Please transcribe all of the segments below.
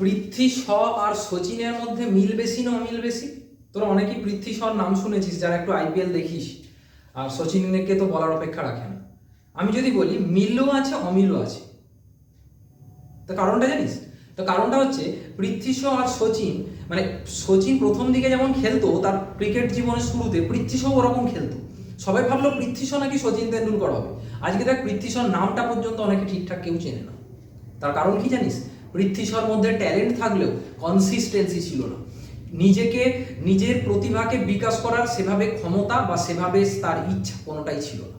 পৃথ্বী শ আর সচিনের মধ্যে মিল বেশি না অমিল বেশি তোরা অনেকেই পৃথ্বী শর নাম শুনেছিস, যারা একটু আইপিএল দেখিস। আর সচিনকে তো বলার অপেক্ষা রাখে না। আমি যদি বলি, মিলও আছে, অমিলও আছে। তো কারণটা জানিস? তো কারণটা হচ্ছে, পৃথ্বী শ আর সচিন মানে সচিন প্রথম দিকে যেমন খেলতো, তার ক্রিকেট জীবনের শুরুতে পৃথ্বী শও ওরকম খেলতো। সবাই ভাবলো পৃথ্বী শ নাকি সচিন তেন্ডুলকর হবে। আজকে দেখ, পৃথ্বী শর নামটা পর্যন্ত অনেকে ঠিকঠাক কেউ চেনে না। তার কারণ কি জানিস? পৃথ্বী শর মধ্যে ট্যালেন্ট থাকলেও কনসিস্টেন্সি ছিল না। নিজেকে, নিজের প্রতিভাকে বিকাশ করার সেভাবে ক্ষমতা বা সেভাবে তার ইচ্ছা কোনোটাই ছিল না।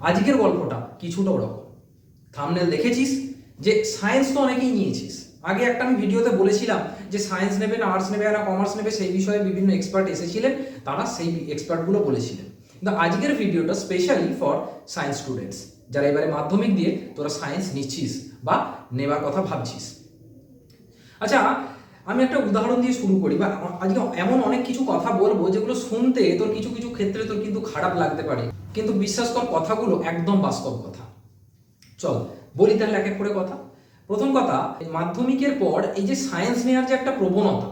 আজকের গল্পটা কিছুটা ওরকম। থামনেল দেখেছিস? যে সায়েন্স তো অনেকেই নিয়েছিস। আগে একটা আমি ভিডিওতে বলেছিলাম যে সায়েন্স নেবে না আর্টস নেবে না কমার্স নেবে, সেই বিষয়ে বিভিন্ন এক্সপার্ট এসেছিলেন। তারা সেই এক্সপার্টগুলো বলেছিলেন। কিন্তু আজকের ভিডিওটা স্পেশালি ফর সায়েন্স স্টুডেন্টস যারা এবারে মাধ্যমিক দিয়ে তোরা সায়েন্স নিচ্ছিস বা নেবার কথা ভাবছিস। আচ্ছা আমি একটা উদাহরণ দিয়ে শুরু করি বা আজকে এমন অনেক কিছু কথা বলব যেগুলো শুনতে তোর কিছু কিছু ক্ষেত্রে তোর কিন্তু খারাপ লাগতে পারে। কিন্তু বিশ্বাস কর, কথাগুলো একদম বাস্তব কথা। চল, বলি তাহলে এক এক করে কথা। প্রথম কথা, মাধ্যমিকের পর এই যে সায়েন্স নেওয়ার যে একটা প্রবণতা,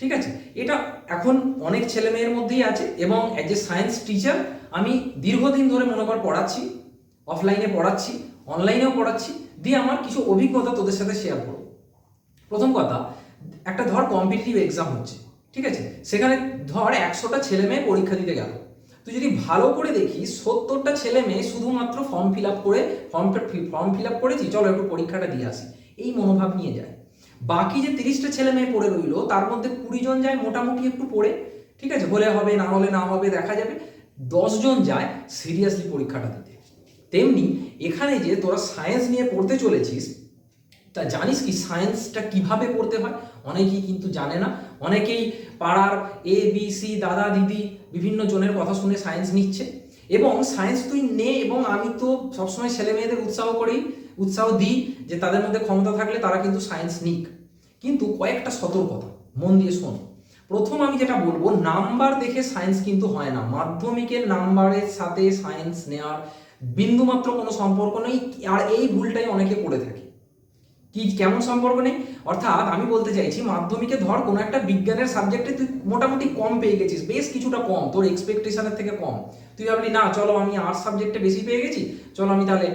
ঠিক আছে? এটা এখন অনেক ছেলে মেয়ের মধ্যেই আছে এবং অ্যাজ এ সায়েন্স টিচার আমি দীর্ঘদিন ধরে মনে কর পড়াচ্ছি। অফলাইনে পড়াচ্ছি অনলাইনেও পড়াচ্ছি, দিয়ে আমার কিছু অভিজ্ঞতা তোদের সাথে শেয়ার করব। প্রথম কথা, একটা ধর কম্পিটিটিভ এক্সাম হচ্ছে, ঠিক আছে? সেখানে ধর একশোটা ছেলে মেয়ে পরীক্ষা দিতে গেল। তুই যদি ভালো করে দেখিস, সত্তরটা ছেলে মেয়ে শুধুমাত্র ফর্ম ফিল আপ করে ফর্ম ফর্ম ফিল আপ করেছি, চলো একটু পরীক্ষাটা দিয়ে আসি। এই মনোভাব নিয়ে যায়। বাকি যে তিরিশটা ছেলে মেয়ে পড়ে রইল, তার মধ্যে কুড়ি জন যায় মোটামুটি একটু পড়ে, ঠিক আছে? হলে হবে, না হলে না হবে, দেখা যাবে। দশজন যায় সিরিয়াসলি পরীক্ষাটা দিতে। তেমনি এখানে যে তোরা সায়েন্স নিয়ে পড়তে চলেছিস, তা জানিস কি সায়েন্সটা কীভাবে পড়তে হয়? অনেকেই কিন্তু জানে না। অনেকেই পাড়ার এ বি সি দাদা, দিদি বিভিন্ন জনের কথা শুনে সায়েন্স নিচ্ছে। এবং সায়েন্স তুই নে এবং আমি তো সবসময় ছেলে মেয়েদের উৎসাহ করি, উৎসাহ দিই যে তাদের মধ্যে ক্ষমতা থাকলে তারা কিন্তু সায়েন্স নিক। কিন্তু কয়েকটা সতর্কতা, মন দিয়ে শোন। প্রথম আমি যেটা বলব, নাম্বার দেখে সায়েন্স কিন্তু হয় না। মাধ্যমিকের নাম্বারের সাথে সায়েন্স নেওয়ার বিন্দুমাত্র কোনো সম্পর্ক নেই, আর এই ভুলটাই অনেকে করে থাকে। কি, কেমন সম্পর্ক নেই? অর্থাৎ আমি বলতে চাইছি, মাধ্যমিকে ধর কোনো একটা বিজ্ঞানের সাবজেক্টে তুই মোটামুটি কম পেয়ে গেছিস, বেশ কিছুটা কম, তোর এক্সপেকটেশনের থেকে কম। তুই ভাবলি, না, চলো আমি আর্টস সাবজেক্টে বেশি পেয়ে গেছি, চলো আমি তাহলে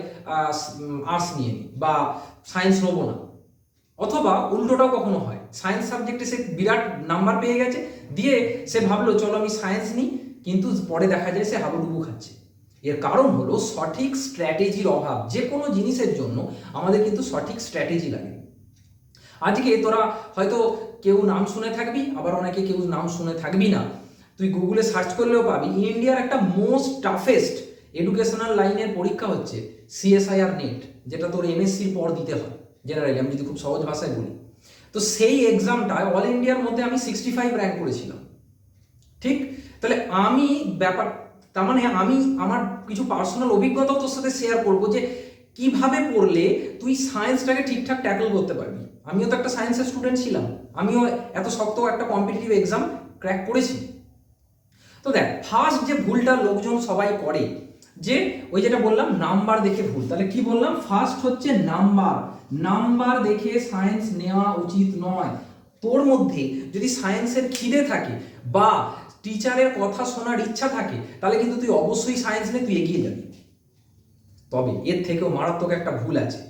আর্টস নিয়ে নিই বা সায়েন্স নেব না। অথবা উল্টোটাও কখনো হয় সায়েন্স সাবজেক্টে সে বিরাট নাম্বার পেয়ে গেছে, দিয়ে সে ভাবলো, চলো আমি সায়েন্স নিই। কিন্তু পরে দেখা যায় সে হাবুডুবু খাচ্ছে। এর কারণ হলো সঠিক স্ট্র্যাটেজির অভাব। যে কোনো জিনিসের জন্য আমাদের কিন্তু সঠিক স্ট্র্যাটেজি লাগে। আজকে তোরা হয়তো কেউ নাম শুনে থাকবি, আবার অনেকে কেউ নাম শুনে থাকবি না। তুই গুগলে সার্চ করলেও পাবি ইন্ডিয়ার একটা মোস্ট টাফেস্ট এডুকেশনাল লাইনের পরীক্ষা হচ্ছে সিএসআইআর নেট যেটা তোর এমএসসির পর দিতে হয়। জেনারেলি আমি যদি খুব সহজ ভাষায় বলি। তো সেই এক্সামটায় অল ইন্ডিয়ার মধ্যে আমি সিক্সটি ফাইভ র্যাঙ্ক করেছিলাম। ঠিক? তাহলে আমি ব্যাপার তার মানে আমি আমার কিছু পার্সোনাল অভিজ্ঞতাও তোর সাথে শেয়ার করব যে কীভাবে পড়লে তুই সায়েন্সটাকে ঠিকঠাক ট্যাকল করতে পারবি। আমিও তো একটা সায়েন্সের স্টুডেন্ট ছিলাম। আমিও এত শক্ত একটা কম্পিটিটিভ এক্সাম ক্র্যাক করেছি। তো দেখ ফার্স্ট যে ভুলটা লোকজন সবাই করে, যে ওই যেটা বললাম নাম্বার দেখে ভুল। তাহলে কি বললাম? ফার্স্ট হচ্ছে নাম্বার নাম্বার দেখে সায়েন্স নেওয়া উচিত নয়। তোর মধ্যে যদি সায়েন্সের খিদে থাকে বা টিচারের কথা শোনার ইচ্ছা থাকে, তাহলে কিন্তু তুই অবশ্যই সায়েন্স নিয়ে তুই এগিয়ে যাবি। তবে এর থেকেও মারাত্মক একটা ভুল আছে।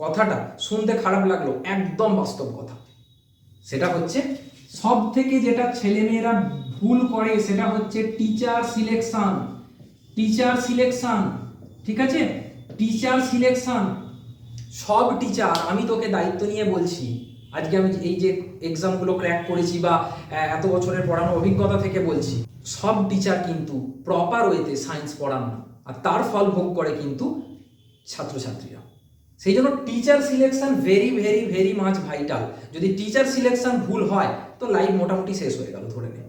কথাটা শুনতে খারাপ লাগল, একদম বাস্তব কথা। সেটা হচ্ছে সব থেকে যেটা ছেলেমেয়েরা ভুল করে সেটা হচ্ছে টিচার সিলেকশন টিচার সিলেকশন ঠিক আছে? টিচার সিলেকশন সব টিচার আমি তোকে দায়িত্ব নিয়ে বলছি আজকে আমি এই যে এক্সামগুলো ক্র্যাক করেছি বা এত বছরের পড়ানোর অভিজ্ঞতা থেকে বলছি, সব টিচার কিন্তু প্রপার ওয়েতে সায়েন্স পড়ান না। আর তার ফল ভোগ করে কিন্তু ছাত্রছাত্রীরা। সেই জন্য teacher selection very very very much vital যদি টিচার সিলেকশন ভুল হয়, তো লাইফ মোটামুটি শেষ হয়ে গেল ধরে নে।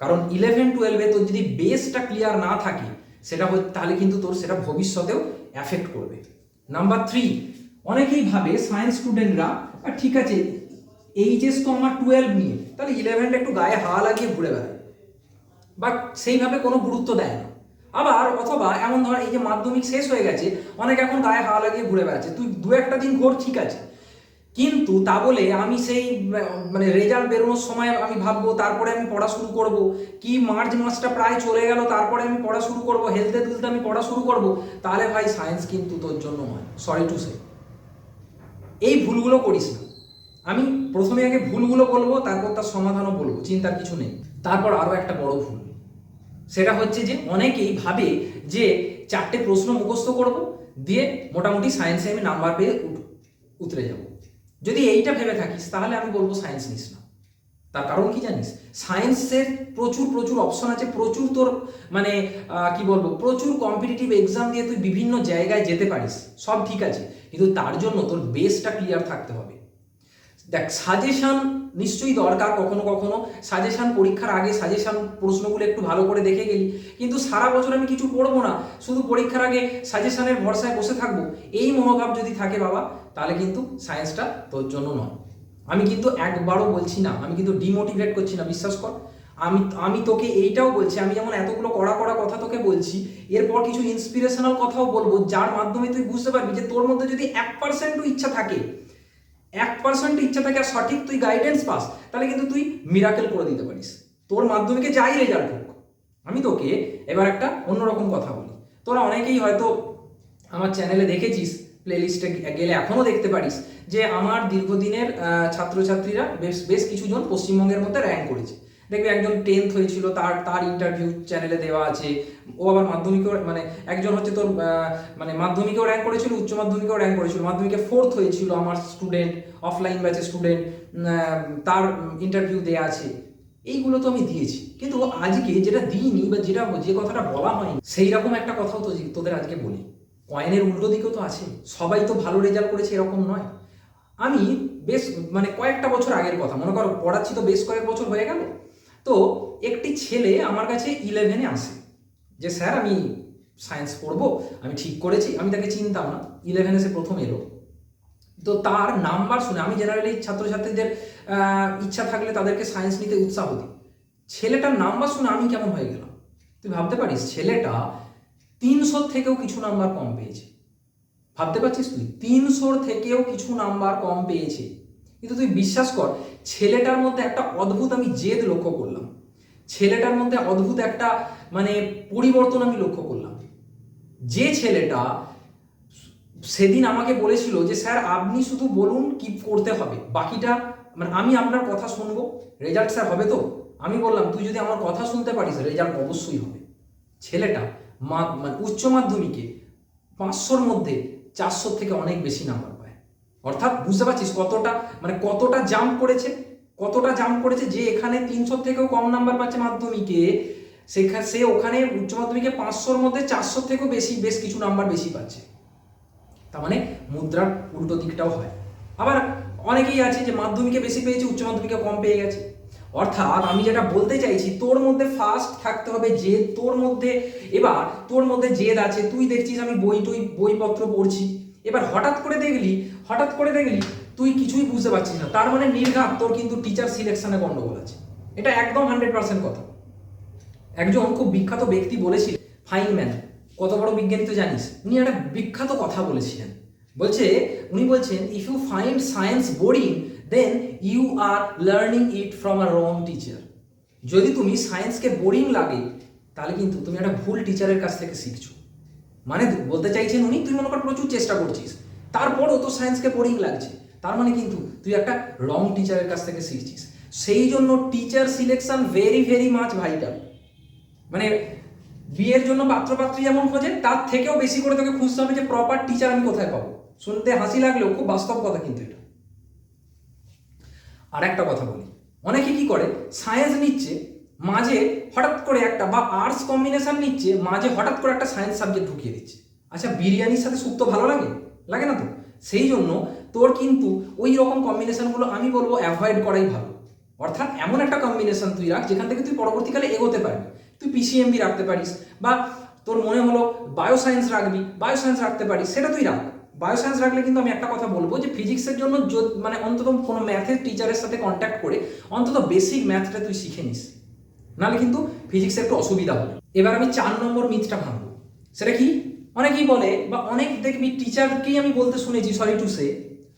কারণ ইলেভেন টুয়েলভে তোর যদি বেসটা ক্লিয়ার না থাকে, সেটা তাহলে কিন্তু তোর সেটা ভবিষ্যতেও অ্যাফেক্ট করবে। নাম্বার থ্রি অনেকেই ভাবে সায়েন্স স্টুডেন্টরা ঠিক আছে এইচএস তো আমার টুয়েলভ নিয়ে, তাহলে ইলেভেনটা একটু গায়ে হাওয়া লাগিয়ে ঘুরে বেড়ায়। বা সেইভাবে কোনো গুরুত্ব দেয় না। আবার অথবা এমন ধর এই যে মাধ্যমিক শেষ হয়ে গেছে, অনেক এখন গায়ে হাওয়া লাগিয়ে ঘুরে বেড়াচ্ছে। তুই দু একটা দিন ঘোর, ঠিক আছে। কিন্তু তা বলে আমি সেই মানে রেজাল্ট বেরোনোর সময় আমি ভাববো, তারপরে আমি পড়া শুরু করব। কি মার্চ মাসটা প্রায় চলে গেল, তারপরে আমি পড়া শুরু করব। হেলথে দুলতে আমি পড়া শুরু করব। তাহলে ভাই সায়েন্স কিন্তু তোর জন্য নয়। সরি টু সে এই ভুলগুলো করিস না। আমি প্রথমে আগে ভুলগুলো বলব, তারপর তার সমাধানও বলব, চিন্তার কিছু নেই। তারপর আরও একটা বড় ভুল। সেটা হচ্ছে যে অনেকেই ভাবে যে চারটে প্রশ্ন মুখস্থ করব, দিয়ে মোটামুটি সায়েন্সে আমি নাম্বার পেয়ে উতরে যাব। যদি এইটা ভেবে থাকিস, তাহলে আমি বলব সায়েন্স নিস না। তার কারণ কি জানিস? সায়েন্সের প্রচুর প্রচুর অপশন আছে, প্রচুর তোর মানে কি বলব, প্রচুর কম্পিটিটিভ এক্সাম দিয়ে তুই বিভিন্ন জায়গায় যেতে পারিস। সব ঠিক আছে, কিন্তু তার জন্য তোর বেসটা ক্লিয়ার থাকতে হবে। দেখ সাজেশান নিশ্চয়ই দরকার কখনো কখনো। সাজেশান পরীক্ষার আগে সাজেশান প্রশ্নগুলো একটু ভালো করে দেখে গেলি। কিন্তু সারা বছর আমি কিছু পড়ব না, শুধু পরীক্ষার আগে সাজেশানের ভরসায় বসে থাকব। এই মনোভাব যদি থাকে বাবা, তাহলে কিন্তু সায়েন্সটা তোর জন্য নয়। আমি কিন্তু একবারও বলছি না, আমি কিন্তু ডিমোটিভেট করছি না, বিশ্বাস কর। আমি আমি তোকে এইটাও বলছি, আমি যেমন এতগুলো কড়া কড়া কথা তোকে বলছি, এরপর কিছু ইন্সপিরেশনাল কথাও বলব, যার মাধ্যমে তুই বুঝতে পারবি যে তোর মধ্যে যদি এক পার্সেন্টও ইচ্ছা থাকে, এক পার্সেন্ট ইচ্ছা থাকে আর সঠিক তুই গাইডেন্স পাস, তাহলে কিন্তু তুই মিরাকেল করে দিতে পারিস। তোর মাধ্যমিকে যাই রেজাল্ট হোক। আমি তোকে এবার একটা অন্যরকম কথা বলি। তোরা অনেকেই হয়তো আমার চ্যানেলে দেখেছিস প্লেলিস্টে গেলে এখনও দেখতে পারিস যে আমার দীর্ঘদিনের ছাত্রছাত্রীরা বেশ বেশ কিছুজন পশ্চিমবঙ্গের মধ্যে র্যাঙ্ক করেছে। দেখবি একজন টেন্থ হয়েছিল, তার তার ইন্টারভিউ চ্যানেলে দেওয়া আছে। ও আবার মাধ্যমিকেও মানে একজন হচ্ছে তোর মানে মাধ্যমিকেও র্যাঙ্ক করেছিল, উচ্চ মাধ্যমিকেও র্যাঙ্ক করেছিল। মাধ্যমিকে ফোর্থ হয়েছিল আমার স্টুডেন্ট অফলাইন ব্যাচের স্টুডেন্ট তার ইন্টারভিউ দেওয়া আছে। এইগুলো তো আমি দিয়েছি। কিন্তু আজকে যেটা দিইনি বা যেটা, যে কথাটা বলা হয়নি সেই রকম একটা কথাও তো তোদের আজকে বলি কয়েনের উল্টো দিকেও তো আছে। সবাই তো ভালো রেজাল্ট করেছে এরকম নয়। আমি বেশ মানে কয়েকটা বছর আগের কথা, মনে করো পড়াচ্ছি তো বেশ কয়েক বছর হয়ে গেল। তো একটি ছেলে আমার কাছে ইলেভেনে আসে। যে, স্যার, আমি সায়েন্স পড়ব, আমি ঠিক করেছি, আমি তাকে চিনতাম না। ইলেভেনে সে প্রথম এলো। তো তার নাম্বার শুনে, আমি জেনারেলি ছাত্রছাত্রীদের ইচ্ছা থাকলে তাদেরকে সায়েন্স নিতে উৎসাহ দিই। ছেলেটার নাম্বার শুনে আমি কেমন হয়ে গেলাম? তুই ভাবতে পারিস, ছেলেটা তিনশোর থেকেও কিছু নাম্বার কম পেয়েছে। ভাবতে পারছিস তুই? তিনশোর থেকেও কিছু নাম্বার কম পেয়েছে। কিন্তু তুই বিশ্বাস কর, ছেলেটার মধ্যে একটা অদ্ভুত আমি জেদ লক্ষ্য করলাম। ছেলেটার মধ্যে অদ্ভুত একটা মানে পরিবর্তন আমি লক্ষ্য করলাম। যে ছেলেটা সেদিন আমাকে বলেছিল যে, স্যার, আপনি শুধু বলুন কি করতে হবে। বাকিটা মানে আমি আপনার কথা শুনব। রেজাল্ট স্যার হবে তো? আমি বললাম, তুই যদি আমার কথা শুনতে পারিস রেজাল্ট অবশ্যই হবে। ছেলেটা উচ্চ মাধ্যমিকে পাঁচশোর মধ্যে চারশোর থেকে অনেক বেশি নাম্বার পায়। অর্থাৎ বুঝতে পারছিস কতটা মানে কতটা জাম্প করেছে? কতটা জাম্প করেছে যে এখানে তিনশোর থেকেও কম নাম্বার পাচ্ছে মাধ্যমিকে। সেখানে সে ওখানে উচ্চ মাধ্যমিকে পাঁচশোর মধ্যে চারশোর থেকেও বেশি, বেশ কিছু নাম্বার বেশি পাচ্ছে। তার মানে মুদ্রার উল্টো দিকটাও হয়। আবার অনেকেই আছে যে মাধ্যমিকে বেশি পেয়েছে, উচ্চ মাধ্যমিকে কম পেয়ে গেছে। অর্থাৎ আমি যেটা বলতে চাইছি, তোর মধ্যে ফার্স্ট থাকতে হবে যে, তোর মধ্যে, এবার তোর মধ্যে জেদ আছে, তুই দেখছিস আমি বই টই, বইপত্র পড়ছি। এবার হঠাৎ করে দেখলি, হঠাৎ করে দেখলি, তুই কিছুই বুঝতে পারছিস না। তার মানে নির্ঘাত তোর কিন্তু টিচার সিলেকশনে গন্ডগোল আছে। এটা একদম হান্ড্রেড পার্সেন্ট কথা। একজন খুব বিখ্যাত ব্যক্তি বলেছিল ফাইনম্যান কত বড় বিজ্ঞানী তো জানিস? উনি একটা বিখ্যাত কথা বলেছিলেন। বলছে, উনি বলছেন if you find science boring then you are learning it from a wrong teacher যদি তুমি সায়েন্সকে বোরিং লাগে, তাহলে কিন্তু তুমি একটা ভুল টিচারের কাছ থেকে শিখছো। মানে বলতে চাইছেন উনি, তুই মনে কর প্রচুর চেষ্টা করছিস। তারপরও তো সায়েন্সকে বোরিং লাগছে। তার মানে কিন্তু তুই একটা রং টিচারের কাছ থেকে শিখছিস। সেই জন্য teacher selection very very much vital মানে বিয়ের জন্য পাত্রপাত্রী যেমন খোঁজে, তার থেকেও বেশি করে তোকে খুঁজতে হবে যে প্রপার টিচার আমি কোথায় পাবো। শুনতে হাসি লাগলেও খুব বাস্তব কথা কিন্তু এটা। আর একটা কথা বলি। অনেকে কি করে? সায়েন্স নিচ্ছে, মাঝে হঠাৎ করে একটা বা আর্টস কম্বিনেশন নিচ্ছে, মাঝে হঠাৎ করে একটা সায়েন্স সাবজেক্ট ঢুকিয়ে দিচ্ছে। আচ্ছা বিরিয়ানির সাথে শুক্তো ভালো লাগে? লাগে না তো? সেই জন্য তোর কিন্তু ওই রকম কম্বিনেশনগুলো আমি বলব অ্যাভয়েড করাই ভালো। অর্থাৎ এমন একটা কম্বিনেশন তুই রাখ, যেখান থেকে তুই পরবর্তীকালে এগোতে পারবি। তুই পিসিএমবি রাখতে পারিস বা তোর মনে হলো বায়োসায়েন্স রাখবি বায়োসায়েন্স রাখতে পারিস, সেটা তুই রাখ। বায়োসায়েন্স রাখলে কিন্তু আমি একটা কথা বলব যে ফিজিক্সের জন্য মানে অন্তত কোনো ম্যাথের টিচারের সাথে কন্ট্যাক্ট করে অন্তত বেসিক ম্যাথটা তুই শিখে নিস। নাহলে কিন্তু ফিজিক্সে একটু অসুবিধা হবে। এবার আমি চার নম্বর মিথটা ভাঙবো। সেটা কি? অনেকেই বলে বা অনেক দেখবি টিচারকেই আমি বলতে শুনেছি সরি টু সে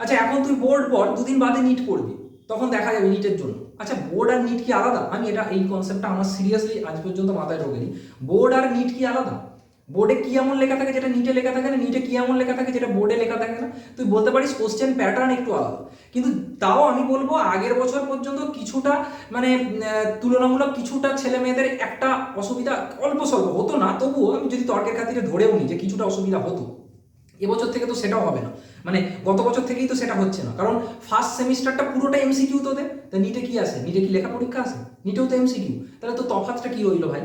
আচ্ছা এখন তুই বোর্ড পর দুদিন বাদে নিট পড়বি। তখন দেখা যাবে নিটের জন্য। আচ্ছা বোর্ড আর নিট কি আলাদা? আমি এটা, এই কনসেপ্টটা আমার সিরিয়াসলি আজ পর্যন্ত মাথায় ঢোকেনি। বোর্ড আর নিট কি আলাদা? বোর্ডে কি এমন লেখা থাকে যেটা নিটে লেখা থাকে না? নিটে কি এমন লেখা থাকে যেটা বোর্ডে লেখা থাকে না? তুই বলতে পারিস কোশ্চেন প্যাটার্ন একটু আলাদা। কিন্তু তাও আমি বলব আগের বছর পর্যন্ত কিছুটা মানে তুলনামূলক কিছুটা ছেলে মেয়েদের একটা অসুবিধা অল্প স্বল্প হতো না। তবুও আমি যদি তর্কের খাতিরে ধরেও নিই যে কিছুটা অসুবিধা হতো। এবছর থেকে তো সেটাও হবে না। মানে গত বছর থেকেই তো সেটা হচ্ছে না। কারণ ফার্স্ট সেমিস্টারটা পুরোটা এমসিকিউ তোদের। তা নিটে কি আছে? নিটে কি লেখা পরীক্ষা আছে নিটেও তো এমসিকিউ তাহলে তো তফাৎটা কি রইল ভাই?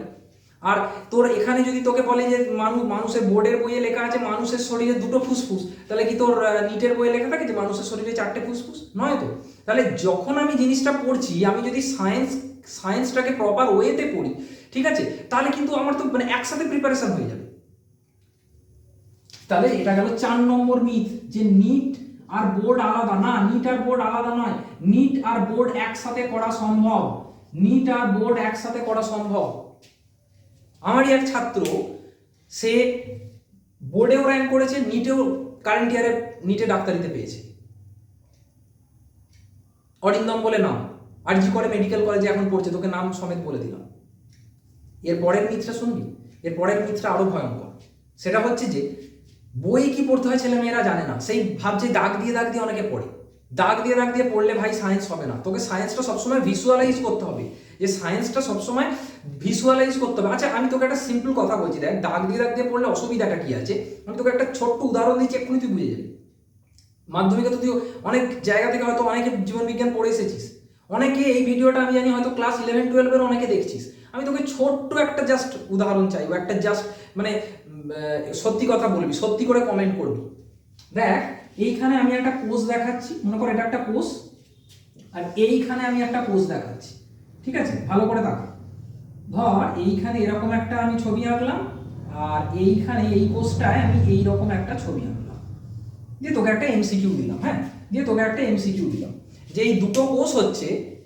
আর তোর এখানে যদি তোকে বলে যে মানুষ মানুষের বোর্ডের বইয়ে লেখা আছে, মানুষের শরীরে দুটো ফুসফুস, তাহলে কি তোর নিটের বইয়ে লেখা থাকে যে মানুষের শরীরে চারটে ফুসফুস? নয় তো। তাহলে যখন আমি জিনিসটা পড়ছি, আমি যদি সায়েন্স, সায়েন্সটাকে প্রপার ওয়েতে পড়ি, ঠিক আছে? তাহলে কিন্তু আমার তো মানে একসাথে প্রিপারেশন হয়ে যাবে। তাহলে এটা গেল চার নম্বর মিথ যে নিট আর বোর্ড আলাদা। না, নিট আর বোর্ড আলাদা নয়। নিট আর বোর্ড একসাথে করা সম্ভব। নিট আর বোর্ড একসাথে করা সম্ভব। আমারই এক ছাত্র, সে বোর্ডেও র্যাঙ্ক করেছে নিটেও কারেন্ট ইয়ারে নিটে ডাক্তারিতে পেয়েছে। অরিন্দম বলে নাম আর জি করে মেডিকেল কলেজে এখন পড়ছে, তোকে নাম সমেত বলে দিলাম। এর পরের মিথটা শুনবি? এর পরের মিথটা আরও ভয়ঙ্কর। সেটা হচ্ছে যে, বই কি পড়তে হয় ছেলে মেয়েরা জানে না, সেই ভাবছে দাগ দিয়ে দাগ দিয়ে অনেকে পড়ে। দাগ দিয়ে দাগ দিয়ে পড়লে ভাই সায়েন্স হবে না। তোকে সায়েন্সটা সবসময় ভিজুয়ালাইজ করতে হবে। যে সায়েন্সটা সবসময় ভিজুয়ালাইজ করতে হবে। আচ্ছা আমি তোকে একটা সিম্পল কথা বলছি। দেখ, দাগ দিয়ে দাগ দিয়ে পড়লে অসুবিধাটা কি আছে? আমি তোকে একটা ছোট্ট উদাহরণ দিচ্ছি, এক্ষুনি তুই বুঝে যাবি। মাধ্যমিকে তো তুই অনেক জায়গা থেকে হয়তো অনেকে জীবন বিজ্ঞান পড়ে এসেছিস। অনেকে এই ভিডিওটা আমি জানি হয়তো ক্লাস ইলেভেন টুয়েলভের অনেকে দেখছিস। আমি তোকে ছোট্ট একটা জাস্ট উদাহরণ চাইব, একটা জাস্ট মানে সত্যি কথা বলবি, সত্যি করে কমেন্ট করবি। দেখ, এইখানে আমি একটা পোস্ট দেখাচ্ছি, মনে কর এটা একটা পোস্ট আর এইখানে আমি একটা পোস্ট দেখাচ্ছি। ঠিক আছে? ভালো করে দেখা। ধর, এইখানে এরকম একটা আমি ছবি আঁকলাম, আর এইখানে এই পোস্টটায় আমি এই রকম একটা ছবি আঁকলাম। দিয়ে তোকে একটা এমসিকিউ দিলাম হ্যাঁ? দিয়ে তোকে একটা এমসিকিউ দিলাম। যে এই দুটো কোষ হচ্ছে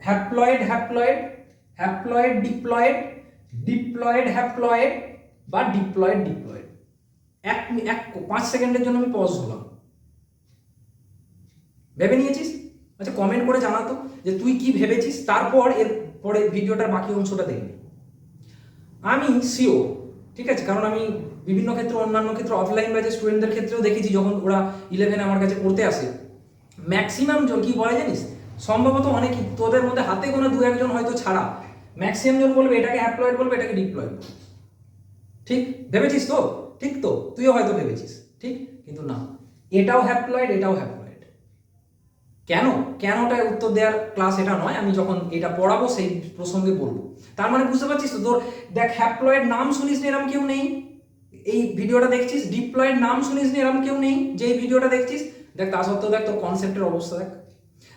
haploid haploid haploid diploid diploid haploid বা ডিপ্লয়েড ডিপ্লয়েড এক এক, পাঁচ সেকেন্ডের জন্য আমি পজ হলাম। ভেবে নিয়েছিস? আচ্ছা কমেন্ট করে জানাতো যে তুই কি ভেবেছিস? তারপর এর পরে ভিডিওটার বাকি অংশটা দেখবি। আমি সিও ঠিক আছে? কারণ আমি বিভিন্ন ক্ষেত্রে, অন্যান্য ক্ষেত্রে অফলাইন ব্যাচে স্টুডেন্টদের ক্ষেত্রেও দেখেছি, যখন ওরা ইলেভেন আমার কাছে পড়তে আসে। ম্যাক্সিমাম জন, কি বলে জানিস? সম্ভবত অনেকই। তোদের মধ্যে হাতে গোনা দু একজন হয়তো ছাড়া। ম্যাক্সিমাম জন বলবে, এটাকে অ্যাপ্লয়েড বলবে, এটাকে ডিপ্লয়েড ঠিক? ভেবেছিস তো? ঠিক তো? তুইও হয়তো ভেবেছিস। ঠিক? কিন্তু না। এটাও হ্যাপ্লয়েড এটাও হ্যাপ্লয়েড কেন? কেনটা উত্তর দেওয়ার ক্লাস এটা নয়? আমি যখন এটা পড়াবো, সেই প্রসঙ্গে বলব। তার মানে বুঝতে পারছিস তো? তোর দেখ হ্যাপ্লয়েড নাম শুনিস নি এরম কেউ নেই? এই ভিডিওটা দেখছিস? ডিপ্লয়েড নাম শুনিস নি এরম কেউ নেই? যে ভিডিওটা দেখছিস? দেখ, তা সত্ত্বেও দেখ, তোর কনসেপ্টের অবস্থা দেখ।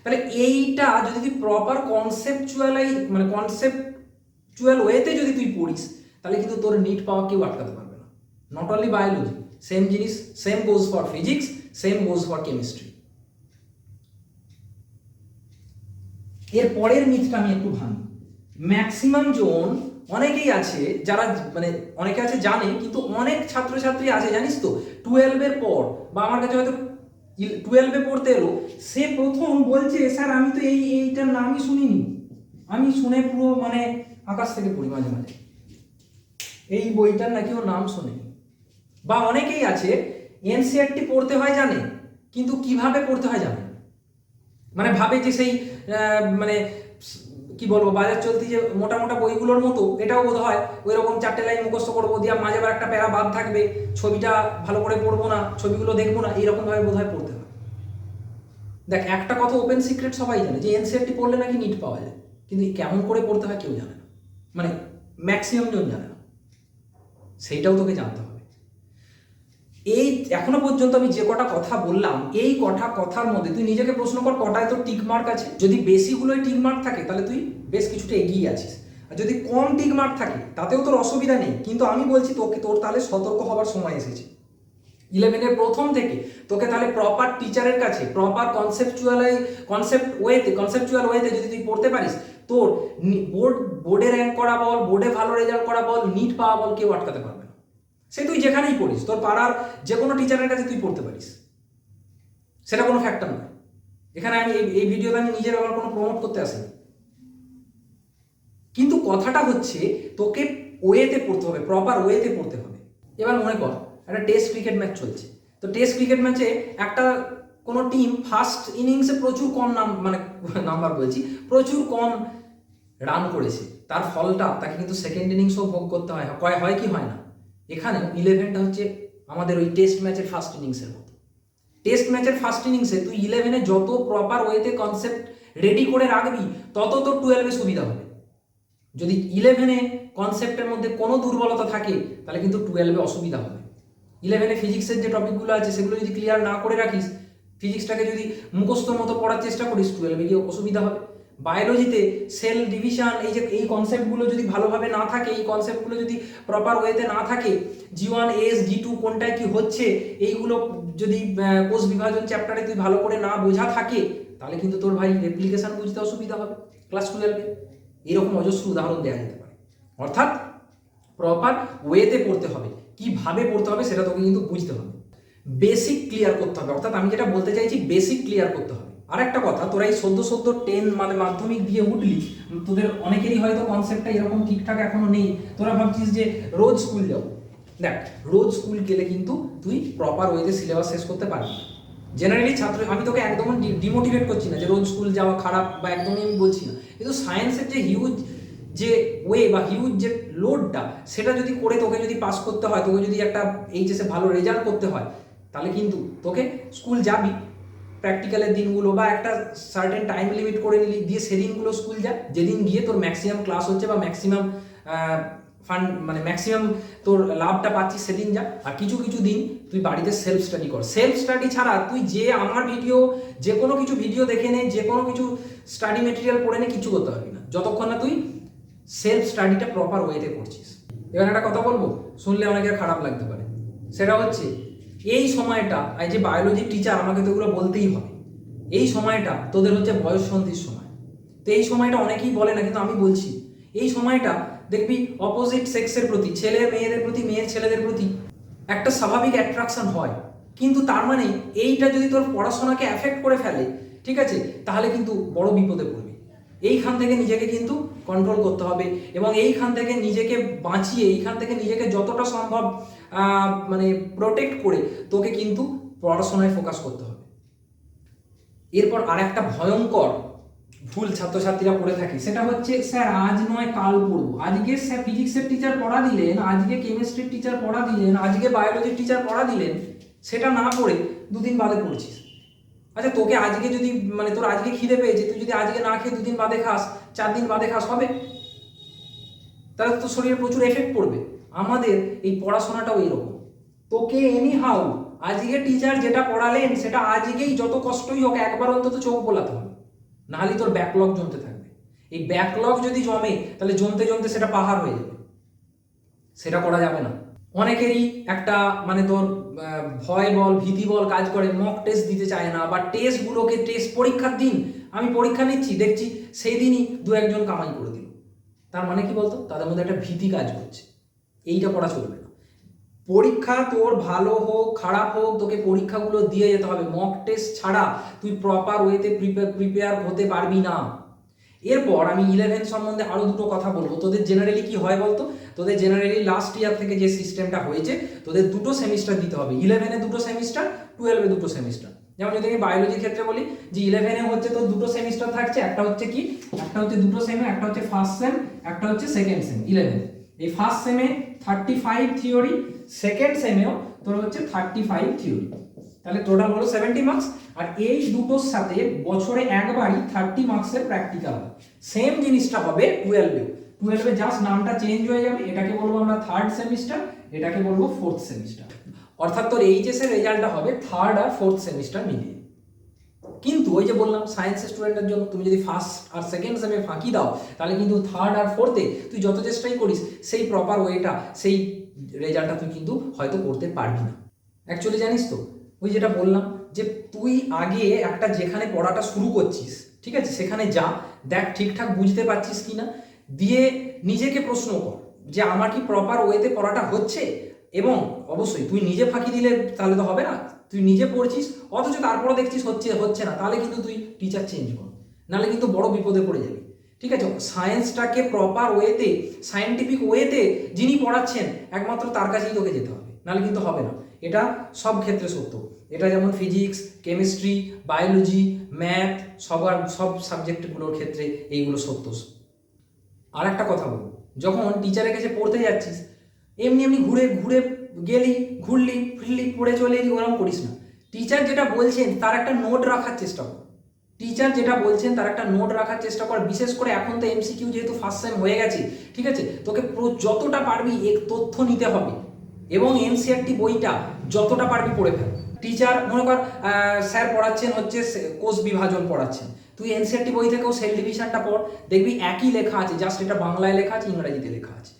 তাহলে এইটা যদি তুই প্রপার কনসেপচুয়ালাই মানে কনসেপচুয়াল ওয়েতে যদি তুই পড়িস, তাহলে কিন্তু তোর নিট পাওয়া কেউ আটকাতে পারবে না। নট অনলি বায়োলজি সেম জিনিস same goes for physics same goes for chemistry এর পরের মিথটা আমি একটু ভাঙি। ম্যাক্সিমাম জোন অনেকেই আছে যারা মানে অনেকে আছে জানে, কিন্তু অনেক ছাত্রছাত্রী আছে, জানিস তো টুয়েলভের পর, বা আমার কাছে হয়তো টুয়েলভে পড়তে এলো, সে প্রথম বলছে, স্যার, আমি তো এই, এইটার নামই শুনিনি। আমি শুনে পুরো মানে আকাশ থেকে পড়ি মাঝে মাঝে। এই বইটার নাকি ও নাম শোনেনি বা অনেকেই আছে এনসিআরটি পড়তে হয় জানে, কিন্তু কীভাবে পড়তে হয় জানে? মানে ভাবে যে সেই মানে কি বলব, বাজার চলতি যে মোটা মোটা বইগুলোর মতো, এটাও বোধ হয় ওই রকম চারটে লাইন মুখস্থ করব দিয়ে মাঝে আবার একটা প্যারা বাদ থাকবে, ছবিটা ভালো করে পড়ব না, ছবিগুলো দেখব না এইরকম ভাবে বোধ হয় পড়তে হয়। দেখ, একটা কথা ওপেন সিক্রেট সবাই জানে, যে এনসিআরটি পড়লে নাকি নিট পাওয়া যায়, কিন্তু কেমন করে পড়তে হয় কেউ জানে না। মানে ম্যাক্সিমাম জন জানে না। সেইটাও তোকে জানতে হবে। এই এখনও পর্যন্ত আমি যে কটা কথা বললাম, এই কটা কথার মধ্যে তুই নিজেকে প্রশ্ন কর, কটায় তোর টিক মার্ক আছে? যদি বেশিগুলোই টিক মার্ক থাকে, তাহলে তুই বেশ কিছুটা এগিয়ে আছিস। আর যদি কম টিক মার্ক থাকে, তাতেও তোর অসুবিধা নেই। কিন্তু আমি বলছি তোকে, তোর তাহলে সতর্ক হবার সময় এসেছে। ইলেভেনের প্রথম থেকে তোকে তাহলে প্রপার টিচারের কাছে প্রপার কনসেপচুয়ালাই কনসেপ্ট ওয়েতে কনসেপচুয়াল ওয়েতে যদি তুই পড়তে পারিস, তোর বোর্ড বোর্ডে র্যাঙ্ক করা বল বোর্ডে ভালো রেজাল্ট করা বল নিট পাওয়া বল, কেউ আটকাতে পারবে সে তুই যেখানেই পড়িস, তোর পাড়ার যে কোনো টিচারের কাছে তুই পড়তে পারিস। সেটা কোনো ফ্যাক্টর নয়। এখানে আমি এই ভিডিওতে আমি নিজের আবার কোনো প্রমোট করতে আসিনি। কিন্তু কথাটা হচ্ছে, তোকে ওয়েতে পড়তে হবে প্রপার ওয়েতে পড়তে হবে। এবার মনে কর, একটা টেস্ট ক্রিকেট ম্যাচ চলছে। তো টেস্ট ক্রিকেট ম্যাচে একটা কোনো টিম ফার্স্ট ইনিংসে প্রচুর কম নাম মানে নাম্বার বলছি, প্রচুর কম রান করেছে। তার ফলটা, তাকে কিন্তু সেকেন্ড ইনিংসও ভোগ করতে হয়। হয় হয় কি হয় না? এখানে ইলেভেনটা হচ্ছে আমাদের ওই টেস্ট ম্যাচের ফার্স্ট ইনিংসের মতো টেস্ট ম্যাচের ফার্স্ট ইনিংসে তুই ইলেভেনে যত প্রপার ওয়েতে কনসেপ্ট রেডি করে রাখবি, তত তোর টুয়েলভে সুবিধা হবে। যদি ইলেভেনে কনসেপ্টের মধ্যে কোনো দুর্বলতা থাকে, তাহলে কিন্তু টুয়েলভে অসুবিধা হবে। ইলেভেনে ফিজিক্সের যে টপিকগুলো আছে, সেগুলো যদি ক্লিয়ার না করে রাখিস ফিজিক্সটাকে যদি মুখস্থ মতো পড়ার চেষ্টা করিস টুয়েলভে গিয়ে অসুবিধা হবে। বায়োলজিতে সেল ডিভিশন এই যে, এই কনসেপ্টগুলো যদি ভালোভাবে না থাকে, এই কনসেপ্টগুলো যদি প্রপার ওয়েতে না থাকে G one S G two কোনটায় কি হচ্ছে, এইগুলো যদি কোষ বিভাজন চ্যাপ্টারে তুই ভালো করে না বোঝা থাকে, তাহলে কিন্তু তোর ভাই রেপ্লিকেশন বুঝতে অসুবিধা হবে ক্লাস টুয়েলভে এরকম অজস্র উদাহরণ দেওয়া যেতে পারে। অর্থাৎ প্রপার ওয়েতে পড়তে হবে। কীভাবে পড়তে হবে সেটা তোকে কিন্তু বুঝতে হবে। বেসিক ক্লিয়ার করতে হবে। অর্থাৎ আমি যেটা বলতে চাইছি বেসিক ক্লিয়ার করতে হবে। আর একটা কথা, তোরা এই সদ্য সদ্য টেন মানে মাধ্যমিক দিয়ে উঠলি, তোদের অনেকেরই হয়তো কনসেপ্টটা এরকম ঠিকঠাক এখনও নেই। তোরা ভাবছিস যে রোজ স্কুল যাও দেখ, রোজ স্কুল গেলে কিন্তু তুই প্রপার ওয়েতে সিলেবাস শেষ করতে পারবি। জেনারেলি ছাত্র, আমি তোকে একদম ডিমোটিভেট করছি না যে রোজ স্কুল যাওয়া খারাপ বা একদমই আমি বলছি না। কিন্তু সায়েন্সের যে হিউজ যে ওয়ে বা হিউজ যে লোডটা সেটা যদি করে তোকে যদি পাস করতে হয়, তোকে যদি একটা এইচএসে ভালো রেজাল্ট করতে হয়, তাহলে কিন্তু তোকে স্কুল যাবি। প্র্যাকটিক্যালের দিনগুলো বা একটা সার্টেন টাইম লিমিট করে নিলি, দিয়ে সেদিনগুলো স্কুল যা, যেদিন গিয়ে তোর ম্যাক্সিমাম ক্লাস হচ্ছে বা ম্যাক্সিমাম ফান্ড মানে ম্যাক্সিমাম তোর লাভটা পাচ্ছিস সেদিন যা। আর কিছু কিছু দিন তুই বাড়িতে সেলফ স্টাডি কর। সেলফ স্টাডি ছাড়া তুই যে আমার ভিডিও যে কোনো কিছু ভিডিও দেখে নে, যে কোনো কিছু স্টাডি মেটেরিয়াল পড়ে নে, কিছু করতে পারবি না। যতক্ষণ না তুই সেলফ স্টাডিটা প্রপার ওয়েতে করছিস। এবার একটা কথা বলব? শুনলে অনেকের খারাপ লাগতে পারে। সেটা হচ্ছে এই সময়টা, এই যে বায়োলজির টিচার আমাকে তো এগুলো বলতেই হবে। এই সময়টা তোদের হচ্ছে বয়স সন্ধির সময়। তো এই সময়টা অনেকেই বলে না, কিন্তু আমি বলছি, এই সময়টা দেখবি অপোজিট সেক্সের প্রতি, ছেলে মেয়েদের প্রতি, মেয়ের ছেলেদের প্রতি একটা স্বাভাবিক অ্যাট্রাকশন হয়। কিন্তু তার মানে এইটা যদি তোর পড়াশোনাকে অ্যাফেক্ট করে ফেলে, ঠিক আছে, তাহলে কিন্তু বড় বিপদে পড়বি। এইখান থেকে নিজেকে কিন্তু কন্ট্রোল করতে হবে এবং এইখান থেকে নিজেকে বাঁচিয়ে, এইখান থেকে নিজেকে যতটা সম্ভব মানে প্রোটেক্ট করে তোকে কিন্তু পড়াশোনায় ফোকাস করতে হবে। এরপর আর একটা ভয়ঙ্কর ভুল ছাত্রছাত্রীরা করে থাকে, সেটা হচ্ছে, স্যার, আজ নয়, কাল পড়ব। আজকে স্যার ফিজিক্সের টিচার পড়া দিলেন, আজকে কেমিস্ট্রির টিচার পড়া দিলেন, আজকে বায়োলজির টিচার পড়া দিলেন, সেটা না পড়ে দুদিন বাদে পড়ছিস। আচ্ছা তোকে আজকে যদি মানে তোর আজকে খিদে পেয়েছে, তুই যদি আজকে না খেয়ে দুদিন বাদে খাস চার দিন বাদে খাস, হবে? তাহলে তো শরীরে প্রচুর এফেক্ট পড়বে। আমাদের এই পড়াশোনাটাও এরকম। তোকে এনি হাউ আজকে টিচার যেটা পড়ালেন, সেটা আজকেই যত কষ্টই হোক একবার অন্তত চোখ বোলাতে হবে। নাহলে তোর ব্যাকলগ জমতে থাকবে। এই ব্যাকলগ যদি জমে, তাহলে জমতে জমতে সেটা পাহাড় হয়ে যাবে। সেটা করা যাবে না। অনেকেরই একটা মানে তোর ভয় বল, ভীতি বল কাজ করে মক টেস্ট দিতে চায় না, বা টেস্টগুলোকে টেস্ট পরীক্ষার দিন আমি পরীক্ষা নিচ্ছি, দেখছি সেই দিনই দু একজন কামাই করে দিল। তার মানে কি বলতো? তাদের মধ্যে একটা ভীতি কাজ করছে। এইটা করা চলবে না। পরীক্ষা তোর ভালো হোক, খারাপ হোক, তোকে পরীক্ষাগুলো দিয়ে যেতে হবে। মক টেস্ট ছাড়া তুই প্রপার ওয়েতে প্রিপেয়ার প্রিপেয়ার হতে পারবি না। এরপর আমি ইলেভেন সম্বন্ধে আরও দুটো কথা বলব। তোদের জেনারেলি কি হয় বলতো? তোদের জেনারেলি লাস্ট ইয়ার থেকে যে সিস্টেমটা হয়েছে, তোদের দুটো সেমিস্টার দিতে হবে। ইলেভেনে দুটো সেমিস্টার টুয়েলভে দুটো সেমিস্টার যেমন যদি আমি বায়োলজির ক্ষেত্রে বলি, যে ইলেভেনে হচ্ছে তোর দুটো সেমিস্টার থাকছে, একটা হচ্ছে কি? একটা হচ্ছে দুটো সেমে একটা হচ্ছে ফার্স্ট সেম একটা হচ্ছে সেকেন্ড সেম ইলেভেন এই ফার্স্ট সেমে থার্টি ফাইভ থিওরি সেকেন্ড সেমেও তোর হচ্ছে থার্টি ফাইভ থিওরি তাহলে টোটাল হলো সেভেন্টি মার্কস আর এই দুটোর সাথে বছরে একবারই থার্টি মার্কসের প্র্যাকটিক্যাল হবে। সেম জিনিসটা হবে টুয়েলভে টুয়েলভে জাস্ট নামটা চেঞ্জ হয়ে যাবে, এটাকে বলব আমরা থার্ড সেমিস্টার এটাকে বলব ফোর্থ সেমিস্টার অর্থাৎ তোর এইচএস এর রেজাল্টটা হবে থার্ড আর ফোর্থ সেমিস্টার মিলিয়ে। কিন্তু ওই যে বললাম সায়েন্সের স্টুডেন্টের জন্য তুমি যদি ফার্স্ট আর সেকেন্ড সেমে ফাঁকি দাও, তাহলে কিন্তু থার্ড আর ফোর্থে তুই যত চেষ্টাই করিস, সেই প্রপার ওয়েটা সেই রেজাল্টটা তুই কিন্তু হয়তো করতে পারবি না। অ্যাকচুয়ালি জানিস তো, ওই যেটা বললাম যে তুই আগে একটা যেখানে পড়াটা শুরু করছিস, ঠিক আছে, সেখানে যা, দেখ ঠিকঠাক বুঝতে পারছিস কি না দিয়ে নিজেকে প্রশ্ন কর যে আমার কি প্রপার ওয়েতে পড়াটা হচ্ছে? এবং অবশ্যই তুই নিজে ফাঁকি দিলে তাহলে তো হবে না, তুই নিজে পড়ছিস অথচ তারপরে দেখছিস হচ্ছে হচ্ছে না। তাহলে কিন্তু তুই টিচার চেঞ্জ কর। নাহলে কিন্তু বড় বিপদে পড়ে যাবি। ঠিক আছে? সায়েন্সটাকে প্রপার ওয়েতে সায়েন্টিফিক ওয়েতে যিনি পড়াচ্ছেন, একমাত্র তার কাছেই তোকে যেতে হবে। নাহলে কিন্তু হবে না। এটা সব ক্ষেত্রে সত্য। এটা যেমন ফিজিক্স কেমিস্ট্রি বায়োলজি ম্যাথ সবার, সব সাবজেক্টগুলোর ক্ষেত্রে এইগুলো সত্য। আর একটা কথা বলব যখন টিচারের কাছে পড়তে যাচ্ছিস, এমনি এমনি ঘুরে ঘুরে গেলি, ঘুরলি, ফিরলি, পড়ে চলে এলি ওরকম করিস না। টিচার যেটা বলছেন, তার একটা নোট রাখার চেষ্টা কর। টিচার যেটা বলছেন, তার একটা নোট রাখার চেষ্টা কর। বিশেষ করে এখন তো এমসিকিউ যেহেতু ফার্স্ট টাইম হয়ে গেছে, ঠিক আছে? তোকে যতটা পারবি এক তথ্য নিতে হবে। এবং এনসিআরটি বইটা যতটা পারবি পড়ে ফেল। টিচার মনে কর স্যার পড়াচ্ছেন হচ্ছে কোষ বিভাজন পড়াচ্ছেন। তুই এনসিআরটি বই থেকেও সেল ডিভিশনটা পড়। দেখবি একই লেখা আছে জাস্ট এটা বাংলায় লেখা আছে, ইংরাজিতে লেখা আছে।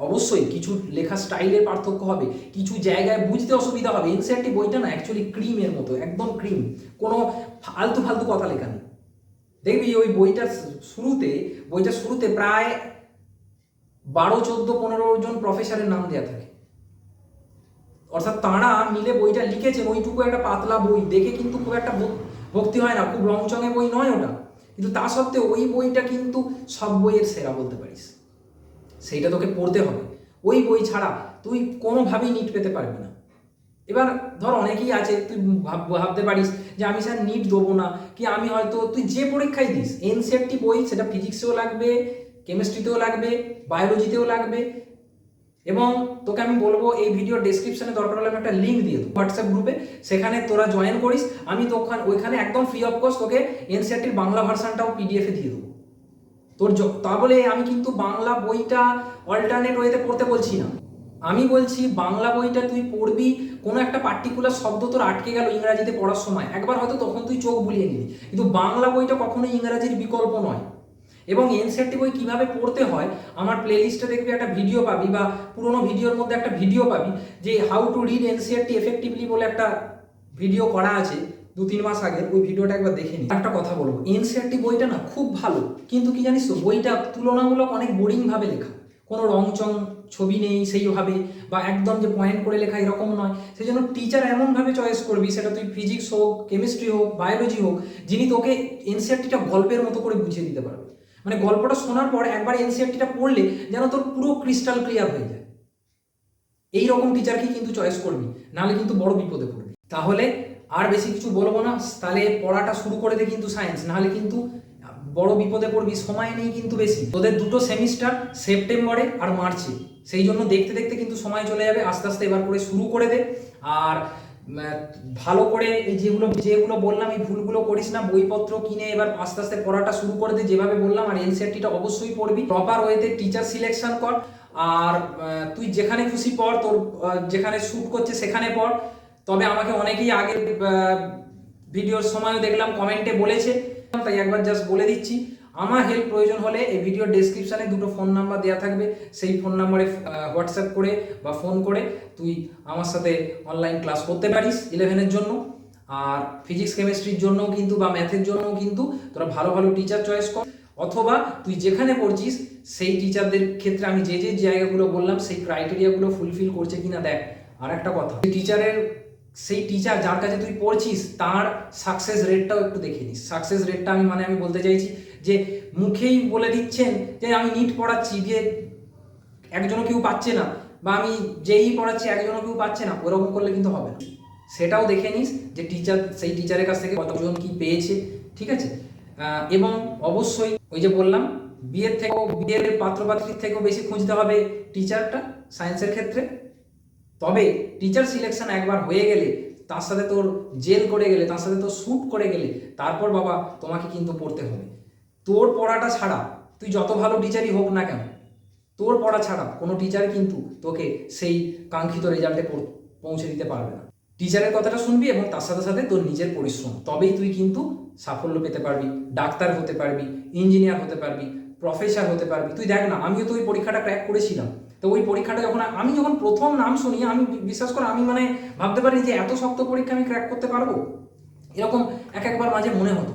অবশ্যই কিছু লেখা স্টাইলের পার্থক্য হবে, কিছু জায়গায় বুঝতে অসুবিধা হবে। এনসিআরটি বইটা না অ্যাকচুয়ালি ক্রিমের মতো, একদম ক্রিম কোনো ফালতু ফালতু কথা লেখা নেই। দেখবি ওই বইটার শুরুতে বইটার শুরুতে প্রায় বারো, চোদ্দ, পনেরো জন প্রফেসরের নাম দেওয়া থাকে। অর্থাৎ তাঁরা মিলে বইটা লিখেছেন, ওইটুকু একটা পাতলা বই, দেখে কিন্তু খুব একটা ভক- ভক্তি হয় না। খুব রংচঙে বই নয় ওটা। কিন্তু তা সত্ত্বেও ওই বইটা কিন্তু সব বইয়ের সেরা বলতে পারিস। সেইটা তোকে পড়তে হবে। ওই বই ছাড়া তুই কোনোভাবেই নিট পেতে পারবি না। এবার ধর অনেকেই আছে, তুই ভাব- ভাবতে পারিস যে আমি স্যার নিট দেবো না, কি আমি হয়তো তুই যে পরীক্ষায় দিস এনসিআরটি বই, সেটা ফিজিক্সেও লাগবে কেমিস্ট্রিতেও লাগবে বায়োলজিতেও লাগবে। এবং তোকে আমি বলব, এই ভিডিও ডেসক্রিপশনে দরকার হলে আমি একটা লিঙ্ক দিয়ে দেবো হোয়াটসঅ্যাপ গ্রুপে সেখানে তোরা জয়েন করিস, আমি তোখান, ওইখানে একদম ফ্রি অফ কস্ট তোকে এনসিআরটির বাংলা ভার্সানটাও পিডিএফে দিয়ে দেবো। তোর তা বলে আমি কিন্তু বাংলা বইটা অল্টারনেট ওয়েতে পড়তে বলছি না। আমি বলছি, বাংলা বইটা তুই পড়বি, কোনো একটা পার্টিকুলার শব্দ তোর আটকে গেল ইংরাজিতে পড়ার সময়। একবার হয়তো তখন তুই চোখ বুলিয়ে নিবি। কিন্তু বাংলা বইটা কখনোই ইংরাজির বিকল্প নয়। এবং এনসিআরটি বই কীভাবে পড়তে হয়, আমার প্লেলিস্টে দেখবি একটা ভিডিও পাবি বা পুরোনো ভিডিওর মধ্যে একটা ভিডিও পাবি যে how to read NCERT effectively বলে একটা ভিডিও করা আছে। দু তিন মাস আগে ওই ভিডিওটা একবার দেখে নি একটা কথা বলব এনসিআরটি বইটা না খুব ভালো, কিন্তু কি জানিস তো, বইটা তুলনামূলক অনেক বোরিং ভাবে লেখা। কোনো রংচং ছবি নেই সেইভাবে, বা একদম যে পয়েন্ট করে লেখা এরকম নয়। সেই জন্য টিচার এমনভাবে চয়েস করবি, সেটা তুই ফিজিক্স হোক কেমিস্ট্রি হোক বায়োলজি হোক, যিনি তোকে এনসিআরটিটা গল্পের মতো করে বুঝিয়ে দিতে পারবে। মানে গল্পটা শোনার পর একবার এনসিআরটিটা পড়লে যেন তোর পুরো ক্রিস্টাল ক্লিয়ার হয়ে যায়। এই রকম টিচারকে কিন্তু চয়েস করবি, নাহলে কিন্তু বড় বিপদে পড়বি। তাহলে আর বেশি কিছু বলব না, তাহলে পড়াটা শুরু করে দে কিন্তু সায়েন্স নাহলে কিন্তু বড় বিপদে পড়বি, সময় নেই কিন্তু বেশি। তোদের দুটো সেমিস্টার সেপ্টেম্বরে আর মার্চে, সেই জন্য দেখতে দেখতে কিন্তু সময় চলে যাবে, আস্তে আস্তে এবার করে শুরু করে দে। আর ভালো করে এই যেগুলো যেগুলো বললাম, এই ভুলগুলো করিস না, বইপত্র কিনে এবার আস্তে আস্তে পড়াটা শুরু করে দে, যেভাবে বললাম, আর এনসিআরটিটা অবশ্যই পড়বি। প্রপার ওয়েতে টিচার সিলেকশন কর, আর তুই যেখানে খুশি পড়, তোর যেখানে শ্যুট করছে সেখানে পড়। তবে আমাকে অনেকেই আগে ভিডিওর সময় দেখলাম, কমেন্টে বলেছে। তাই একবার জাস্ট বলে দিচ্ছি, আমার হেল্প প্রয়োজন হলে এই ভিডিও ডেসক্রিপশনে দুটো ফোন নাম্বার দেওয়া থাকবে। সেই ফোন নাম্বারে হোয়াটসঅ্যাপ করে বা ফোন করে তুই আমার সাথে অনলাইন ক্লাস করতে পারিস ইলেভেনের জন্য। আর ফিজিক্স কেমিস্ট্রির জন্যও কিন্তু বা ম্যাথের জন্যও কিন্তু তোরা ভালো ভালো টিচার চয়েস কর। অথবা তুই যেখানে পড়ছিস, সেই টিচারদের ক্ষেত্রে আমি যে যে জায়গাগুলো বললাম, সেই ক্রাইটেরিয়াগুলো ফুলফিল করছে কিনা দেখ। আর একটা কথা টিচারের সেই টিচার যার কাছে তুই পড়ছিস, তার সাকসেস রেটটাও একটু দেখে নিস। সাকসেস রেটটা আমি মানে আমি বলতে চাইছি যে, মুখেই বলে দিচ্ছেন যে, আমি নিট পড়াচ্ছি দিয়ে একজনও কেউ পাচ্ছে না, বা আমি যেই পড়াচ্ছি, একজনও কেউ পাচ্ছে না, ওরকম করলে কিন্তু হবে না। সেটাও দেখে নিস যে টিচার সেই টিচারের কাছ থেকে কতজন কি পেয়েছে, ঠিক আছে? এবং অবশ্যই ওই যে বললাম বিয়ের থেকেও বিয়ের পাত্রপাত্রীর থেকেও বেশি খুঁজতে হবে টিচারটা সায়েন্সের ক্ষেত্রে। তবে টিচার সিলেকশন একবার হয়ে গেলে, তার সাথে তোর জেল করে গেলে, তার সাথে তোর শ্যুট করে গেলে, তারপর বাবা তোমাকে কিন্তু পড়তে হবে। তোর পড়াটা ছাড়া, তুই যত ভালো টিচারই হোক না কেন, তোর পড়া ছাড়া কোনো টিচার কিন্তু তোকে সেই কাঙ্ক্ষিত রেজাল্টে পৌঁছে দিতে পারবে না। টিচারের কথাটা শুনবি এবং তার সাথে সাথে তোর নিজের পরিশ্রম। তবেই তুই কিন্তু সাফল্য পেতে পারবি, ডাক্তার হতে পারবি ইঞ্জিনিয়ার হতে পারবি প্রফেসর হতে পারবি। তুই দেখ না, আমিও তো ওই পরীক্ষাটা ক্র্যাক করেছিলাম। তো ওই পরীক্ষাটা যখন আমি যখন প্রথম নাম শুনি, আমি বিশ্বাস করে, আমি মানে ভাবতে পারি যে এত শক্ত পরীক্ষা আমি ক্র্যাক করতে পারব। এরকম এক একবার মাঝে মনে হতো।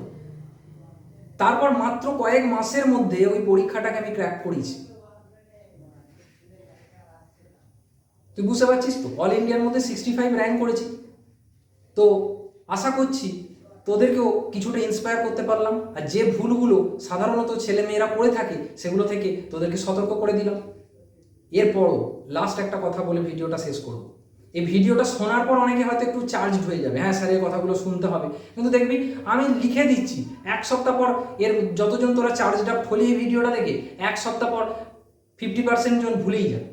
তারপর মাত্র কয়েক মাসের মধ্যে ওই পরীক্ষাটাকে আমি ক্র্যাক করেছি। তুই বুঝতে পারছিস তো? অল ইন্ডিয়ার মধ্যে সিক্সটি ফাইভ র্যাঙ্ক করেছি। তো আশা করছি তোদেরকেও কিছুটা ইন্সপায়ার করতে পারলাম। আর যে ভুলগুলো সাধারণত ছেলে মেয়েরা করে থাকে, সেগুলো থেকে তোদেরকে সতর্ক করে দিলাম। এরপরও লাস্ট একটা কথা বলে ভিডিওটা শেষ করব। এই ভিডিওটা শোনার পর অনেকে হয়তো একটু চার্জ হয়ে যাবে। হ্যাঁ স্যার এই কথাগুলো শুনতে হবে। কিন্তু দেখবি, আমি লিখে দিচ্ছি, এক সপ্তাহ পর এর যতজন তোরা চার্জড আপ ভিডিওটা দেখে, এক সপ্তাহ পর ফিফটি পার্সেন্ট জন ভুলেই যাবে।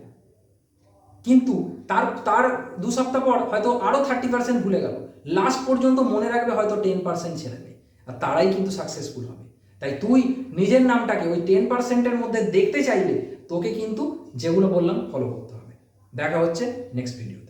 কিন্তু তার তার দু সপ্তাহ পর হয়তো আরও থার্টি পার্সেন্ট ভুলে গেল। লাস্ট পর্যন্ত মনে রাখবে হয়তো টেন পার্সেন্ট ছেলে মেয়ে আর তারাই কিন্তু সাকসেসফুল হবে। তাই তুই নিজের নামটাকে ওই টেন পার্সেন্টের মধ্যে দেখতে চাইলে তোকে কিন্তু যেগুলো বললাম ফলো করতে হবে। দেখা হচ্ছে নেক্সট ভিডিও